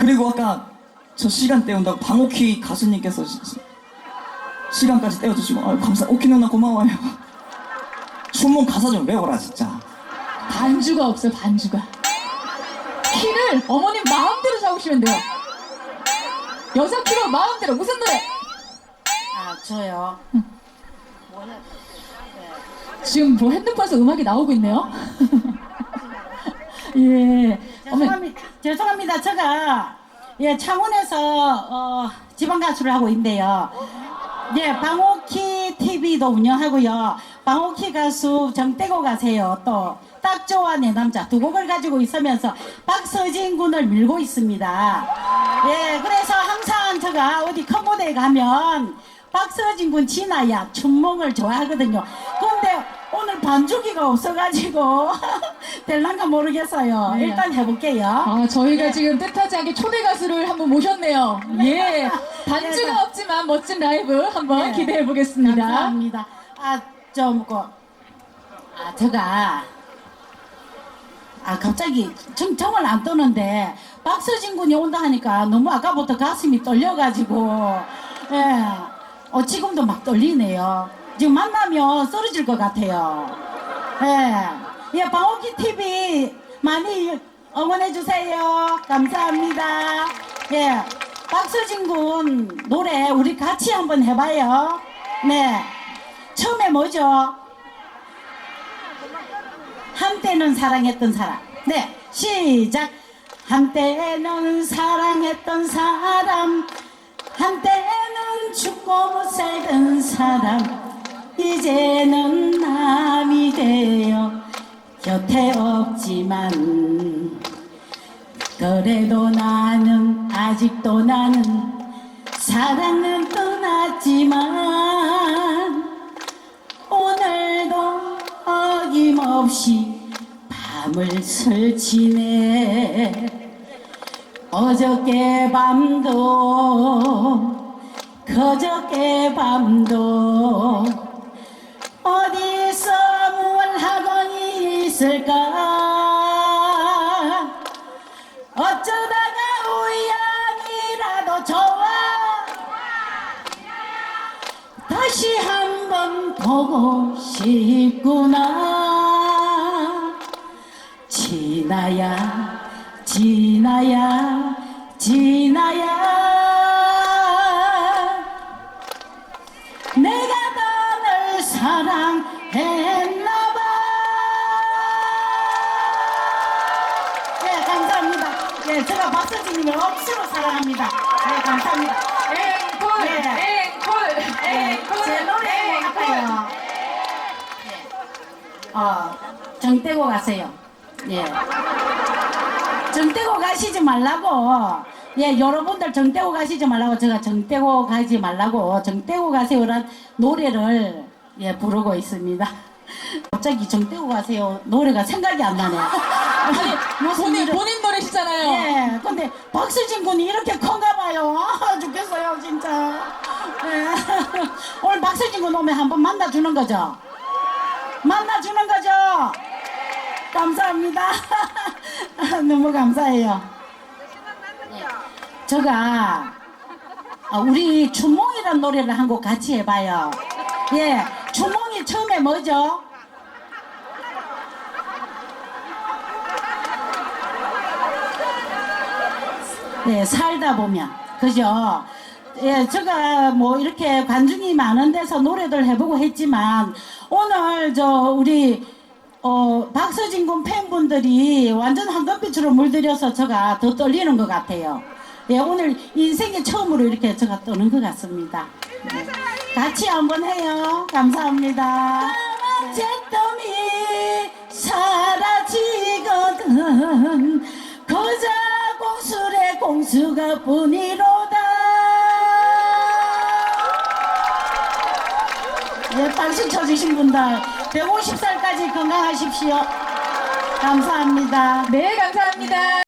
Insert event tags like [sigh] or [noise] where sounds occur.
그리고 아까 저 시간 때운다고 방옥희 가수님께서 시, 시- 시간까지 떼어주시고 아, 감사 오키 누나 고마워요 [laughs] 춘몽 가사 좀 외워라 진짜 반주가 없어요, 반주가. 키를 어머님 마음대로 잡으시면 돼요. 여자 키로 마음대로. 무슨 노래? 아 저요. 지금 뭐 핸드폰에서 음악이 나오고 있네요. [laughs] 예. 어머니, 죄송합니다. 제가 예 창원에서 어, 지방 가수를 하고 있는데요. 예 방옥희 TV도 운영하고요. 방옥희 가수 정떼고 가세요. 또 딱 좋아 내 남자 두 곡을 가지고 있으면서 박서진 군을 밀고 있습니다. 예 그래서 항상 제가 어디 큰 무대에 가면 박서진 군 진아야 춘몽을 좋아하거든요. 근데 오늘 반주기가 없어가지고 [laughs] 될란가 모르겠어요. 네. 일단 해볼게요. 아, 저희가 지금 뜻하지 않게 초대 가수를 한번 모셨네요. 예. [laughs] 반주가 네. 없지만 멋진 라이브 한번 네. 기대해 보겠습니다. 감사합니다. 아, 좀, 그, 아, 제가, 아, 갑자기 정, 정을 안 떠는데, 박서진 군이 온다 하니까 너무 아까부터 가슴이 떨려가지고, 예, 어, 지금도 막 떨리네요. 지금 만나면 쓰러질 것 같아요. 예, 예, 방옥희 TV 많이 응원해 주세요. 감사합니다. 예, 박서진 군 노래 우리 같이 한번 해봐요. 네. 처음에 뭐죠? 한때는 사랑했던 사람. 네, 시작. 한때는 사랑했던 사람. 한때는 죽고 못 살던 사람. 이제는 되어 곁에 없지만. 그래도 나는 아직도 나는 사랑은 떠났지만 오늘도 어김없이 밤을 설치네 어저께 밤도 그저께 밤도 보고 싶구나. 진아야 진아야 진아야. 내가 너를 사랑했나봐. 네 감사합니다. 네 제가 박서진님을 억수로 사랑합니다. 네 감사합니다. 앵콜, 네. 앵콜, 네, 앵콜, 제 노래 앵콜. 할까요? 어, 정 떼고 가세요. 예. 정 떼고 가시지 말라고. 예, 여러분들 정 떼고 가시지 말라고 제가 정 떼고 가지 말라고 정 떼고 가세요란 노래를 예, 부르고 있습니다. 갑자기 정 떼고 가세요 노래가 생각이 안 나네. 아니, 무슨 본인, 일을- 본인 노래시잖아요. 예, 근데 박수진 군이 이렇게 큰가 봐요. [laughs] 아, 죽겠어요, 진짜. 예. 오늘 박수진 군 오면 한번 만나주는 거죠? 만나주는 거죠? 감사합니다. [laughs] 너무 감사해요. 예. 제가 아, 우리 춘몽이란 노래를 한 곡 같이 해봐요. 예, 춘몽이 처음에 뭐죠? 네, 살다 보면. 그죠? 예, 제가 뭐 이렇게 관중이 많은 데서 노래들 해보고 했지만, 오늘 저 우리, 어, 박서진 군 팬분들이 완전 황금빛으로 물들여서 제가 더 떨리는 것 같아요. 예, 오늘 인생의 처음으로 이렇게 제가 떠는 것 같습니다. 네. 같이 한번 해요. 감사합니다. 잿더미 사라지거든 거자 공술의 공수가 뿐이로 예, 박수 쳐주신 분들 150살까지 건강하십시오 감사합니다 네, 감사합니다.